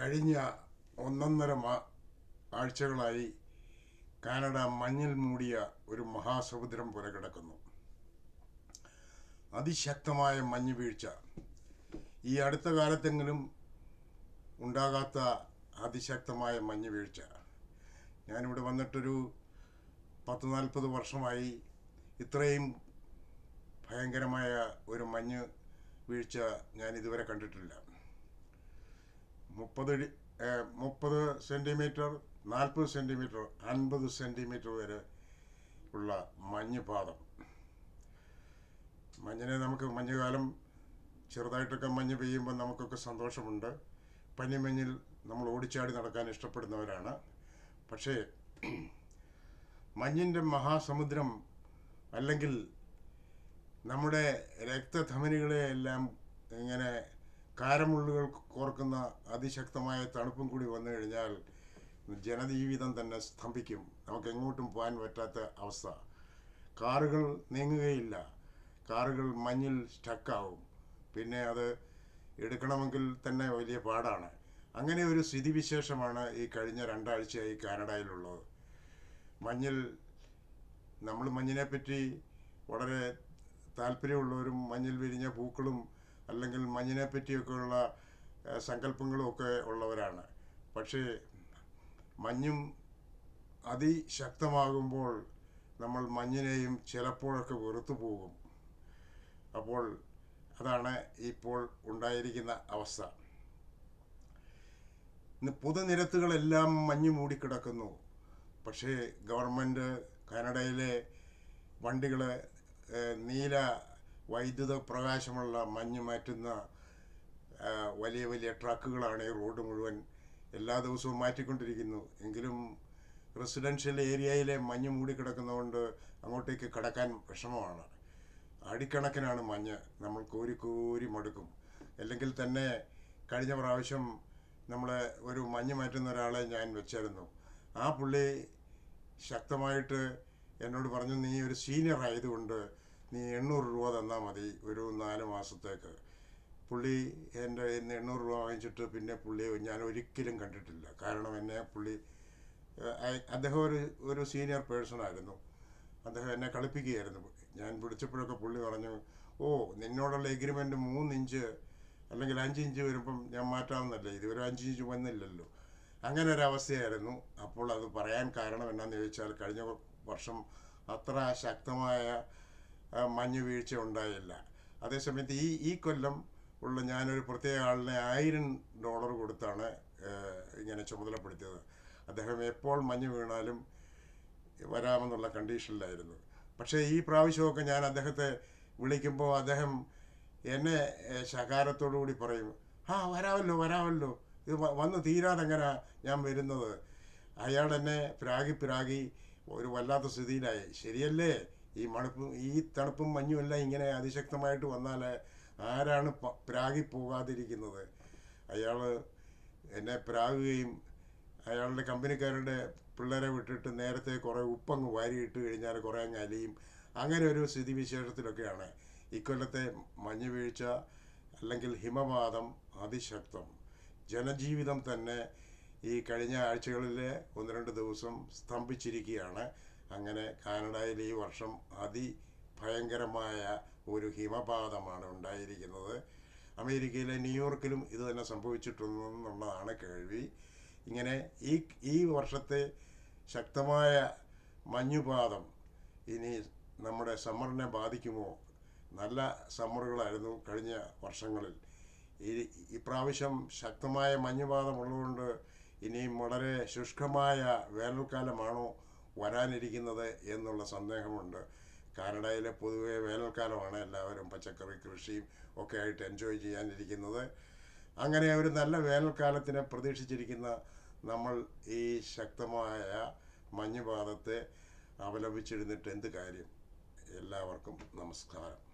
കഴിഞ്ഞ ഒന്നൊന്നര മാ ആഴ്ചകളായി കാനഡ മഞ്ഞിൽ മൂടിയ ഒരു മഹാസമുദ്രം പോലെ കിടക്കുന്നു അതിശക്തമായ മഞ്ഞ് വീഴ്ച. ഈ അടുത്ത കാലത്തെങ്കിലും ഉണ്ടാകാത്ത അതിശക്തമായ മഞ്ഞ് വീഴ്ച. ഞാനിവിടെ വന്നിട്ടൊരു പത്ത് നാൽപ്പത് വർഷമായി ഇത്രയും ഭയങ്കരമായ ഒരു മഞ്ഞ് വീഴ്ച ഞാൻ ഇതുവരെ കണ്ടിട്ടില്ല. മുപ്പത് മുപ്പത് സെന്റിമീറ്റർ നാൽപ്പത് സെന്റിമീറ്റർ അൻപത് സെന്റിമീറ്റർ വരെ ഉള്ള മഞ്ഞ് പാതം മഞ്ഞിനെ നമുക്ക് മഞ്ഞുകാലം ചെറുതായിട്ടൊക്കെ മഞ്ഞ് പെയ്യുമ്പോൾ നമുക്കൊക്കെ സന്തോഷമുണ്ട്. പനിമഞ്ഞിൽ നമ്മൾ ഓടിച്ചാടി നടക്കാൻ ഇഷ്ടപ്പെടുന്നവരാണ്. പക്ഷേ മഞ്ഞിന്റെ മഹാസമുദ്രം അല്ലെങ്കിൽ നമ്മുടെ രക്തധമനികളെ എല്ലാം ഇങ്ങനെ കാരമുള്ളുകൾ കോർക്കുന്ന അതിശക്തമായ തണുപ്പും കൂടി വന്നു കഴിഞ്ഞാൽ ജനജീവിതം തന്നെ സ്തംഭിക്കും. നമുക്ക് എങ്ങോട്ടും പോകാൻ പറ്റാത്ത അവസ്ഥ. കാറുകൾ നീങ്ങുകയില്ല. കാറുകൾ മഞ്ഞിൽ സ്റ്റക്കാവും. പിന്നെ അത് എടുക്കണമെങ്കിൽ തന്നെ വലിയ പാടാണ്. അങ്ങനെ ഒരു സ്ഥിതിവിശേഷമാണ് ഈ കഴിഞ്ഞ രണ്ടാഴ്ചയായി കാനഡയിലുള്ളത്. മഞ്ഞിൽ നമ്മൾ മഞ്ഞിനെ പറ്റി വളരെ താല്പര്യമുള്ളവരും മഞ്ഞിൽ വിരിഞ്ഞ പൂക്കളും അല്ലെങ്കിൽ മഞ്ഞിനെ പറ്റിയൊക്കെയുള്ള സങ്കല്പങ്ങളും ഒക്കെ ഉള്ളവരാണ്. പക്ഷേ മഞ്ഞും അതിശക്തമാകുമ്പോൾ നമ്മൾ മഞ്ഞിനെയും ചിലപ്പോഴൊക്കെ വെറുത്തു പോകും. അപ്പോൾ അതാണ് ഇപ്പോൾ ഉണ്ടായിരിക്കുന്ന അവസ്ഥ. ഇന്ന് പൊതുനിരത്തുകളെല്ലാം മഞ്ഞ് മൂടിക്കിടക്കുന്നു. പക്ഷേ ഗവൺമെന്റ് കാനഡയിലെ വണ്ടികൾ നീല വൈദ്യുത പ്രകാശമുള്ള മഞ്ഞ് മാറ്റുന്ന വലിയ വലിയ ട്രക്കുകളാണ് ഈ റോഡ് മുഴുവൻ എല്ലാ ദിവസവും മാറ്റിക്കൊണ്ടിരിക്കുന്നു. എങ്കിലും റെസിഡൻഷ്യൽ ഏരിയയിലെ മഞ്ഞ് മൂടിക്കിടക്കുന്നതുകൊണ്ട് അങ്ങോട്ടേക്ക് കടക്കാൻ വിഷമമാണ്. അടിക്കണക്കിനാണ് മഞ്ഞ് നമ്മൾ കോരി കോരി മടുക്കും. അല്ലെങ്കിൽ തന്നെ കഴിഞ്ഞ പ്രാവശ്യം നമ്മൾ ഒരു മഞ്ഞ് മാറ്റുന്ന ഒരാളെ ഞാൻ വെച്ചായിരുന്നു. ആ പുള്ളി ശക്തമായിട്ട് എന്നോട് പറഞ്ഞു നീ ഒരു സീനിയർ ആയതുകൊണ്ട് നീ എണ്ണൂറ് രൂപ തന്നാൽ മതി ഒരു നാല് മാസത്തേക്ക്. പുള്ളി എന്റെ ഇന്ന് എണ്ണൂറ് രൂപ വാങ്ങിച്ചിട്ട് പിന്നെ പുള്ളി ഞാൻ ഒരിക്കലും കണ്ടിട്ടില്ല. കാരണം എന്നെ പുള്ളി അദ്ദേഹം ഒരു ഒരു സീനിയർ പേഴ്സൺ ആയിരുന്നു. അദ്ദേഹം എന്നെ കളിപ്പിക്കുകയായിരുന്നു. ഞാൻ വിളിച്ചപ്പോഴൊക്കെ പുള്ളി പറഞ്ഞു ഓ നിന്നോടുള്ള എഗ്രിമെന്റ് മൂന്ന് ഇഞ്ച് അല്ലെങ്കിൽ അഞ്ച് ഇഞ്ച് വരുമ്പം ഞാൻ മാറ്റാവുന്നല്ലേ ഇതുവരെ അഞ്ച് ഇഞ്ച് വന്നില്ലല്ലോ. അങ്ങനെ ഒരു അവസ്ഥയായിരുന്നു. അപ്പോൾ അത് പറയാൻ കാരണം എന്നാന്ന് ചോദിച്ചാൽ കഴിഞ്ഞ വർഷം അത്ര ശക്തമായ മഞ്ഞ് വീഴ്ച ഉണ്ടായില്ല. അതേസമയത്ത് ഈ ഈ കൊല്ലം ഉള്ള ഞാനൊരു പ്രത്യേക ആളിനെ ആയിരം ഡോളർ കൊടുത്താണ് ഇങ്ങനെ ചുമതലപ്പെടുത്തിയത്. അദ്ദേഹം എപ്പോൾ മഞ്ഞ് വീണാലും വരാമെന്നുള്ള കണ്ടീഷനിലായിരുന്നു. പക്ഷേ ഈ പ്രാവശ്യമൊക്കെ ഞാൻ അദ്ദേഹത്തെ വിളിക്കുമ്പോൾ അദ്ദേഹം എന്നെ ശകാരത്തോടു കൂടി പറയും ആ വരാമല്ലോ വരാമല്ലോ ഇത് വന്ന് തീരാതെങ്ങനെ ഞാൻ വരുന്നത്? അയാൾ എന്നെ പ്രാഗി പ്രാഗി ഒരു വല്ലാത്ത സ്ഥിതിയിലായി. ശരിയല്ലേ? ഈ മണുപ്പും ഈ തണുപ്പും മഞ്ഞുമെല്ലാം ഇങ്ങനെ അതിശക്തമായിട്ട് വന്നാൽ ആരാണ് പ്രാഗി പോകാതിരിക്കുന്നത്? അയാൾ എന്നെ പ്രാകുകയും അയാളുടെ കമ്പനിക്കാരുടെ പിള്ളേരെ വിട്ടിട്ട് നേരത്തെ കുറേ ഉപ്പങ്ങ് വാരിയിട്ട് കഴിഞ്ഞാൽ കുറേ അങ്ങ് അലിയും. അങ്ങനെ ഒരു സ്ഥിതിവിശേഷത്തിലൊക്കെയാണ്. ഇക്കൊല്ലത്തെ മഞ്ഞ് വീഴ്ച അല്ലെങ്കിൽ ഹിമപാതം അതിശക്തം. ജനജീവിതം തന്നെ ഈ കഴിഞ്ഞ ആഴ്ചകളിലെ ഒന്ന് രണ്ട് ദിവസം സ്തംഭിച്ചിരിക്കുകയാണ്. അങ്ങനെ കാനഡയിൽ ഈ വർഷം അതിഭയങ്കരമായ ഒരു ഹിമപാതമാണ് ഉണ്ടായിരിക്കുന്നത്. അമേരിക്കയിലെ ന്യൂയോർക്കിലും ഇത് തന്നെ സംഭവിച്ചിട്ടുണ്ടെന്നുള്ളതാണ് കേൾവി. ഇങ്ങനെ ഈ ഈ വർഷത്തെ ശക്തമായ മഞ്ഞുപാതം ഇനി നമ്മുടെ സമ്മറിനെ ബാധിക്കുമോ? നല്ല സമ്മറുകളായിരുന്നു കഴിഞ്ഞ വർഷങ്ങളിൽ. ഈ ഇപ്രാവശ്യം ശക്തമായ മഞ്ഞുപാതം ഉള്ളതുകൊണ്ട് ഇനിയും വളരെ ശുഷ്കമായ വേനൽക്കാലമാണോ വരാനിരിക്കുന്നത് എന്നുള്ള സന്ദേഹമുണ്ട്. കാനഡയിലെ പൊതുവെ വേനൽക്കാലമാണ് എല്ലാവരും പച്ചക്കറി കൃഷിയും ഒക്കെ ആയിട്ട് എൻജോയ് ചെയ്യാനിരിക്കുന്നത്. അങ്ങനെ ഒരു നല്ല വേനൽക്കാലത്തിനെ പ്രതീക്ഷിച്ചിരിക്കുന്ന നമ്മൾ ഈ ശക്തമായ മഞ്ഞുപാതത്തെ അപലപിച്ചിരുന്നിട്ട് എന്ത് കാര്യം? എല്ലാവർക്കും നമസ്കാരം.